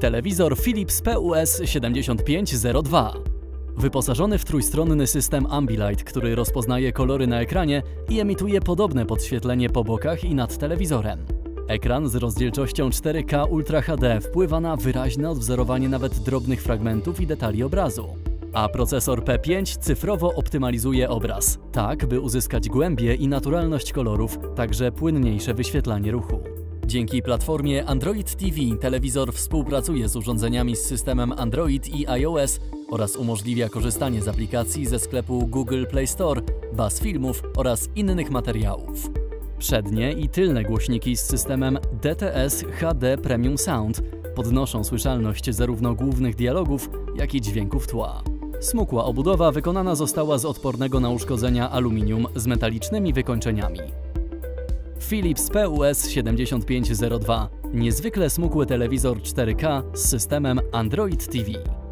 Telewizor Philips PUS 7502. Wyposażony w trójstronny system Ambilight, który rozpoznaje kolory na ekranie i emituje podobne podświetlenie po bokach i nad telewizorem. Ekran z rozdzielczością 4K Ultra HD wpływa na wyraźne odwzorowanie nawet drobnych fragmentów i detali obrazu. A procesor P5 cyfrowo optymalizuje obraz, tak by uzyskać głębię i naturalność kolorów, także płynniejsze wyświetlanie ruchu. Dzięki platformie Android TV telewizor współpracuje z urządzeniami z systemem Android i iOS oraz umożliwia korzystanie z aplikacji ze sklepu Google Play Store, baz filmów oraz innych materiałów. Przednie i tylne głośniki z systemem DTS HD Premium Sound podnoszą słyszalność zarówno głównych dialogów, jak i dźwięków tła. Smukła obudowa wykonana została z odpornego na uszkodzenia aluminium z metalicznymi wykończeniami. Philips PUS 7502 niezwykle smukły telewizor 4K z systemem Android TV.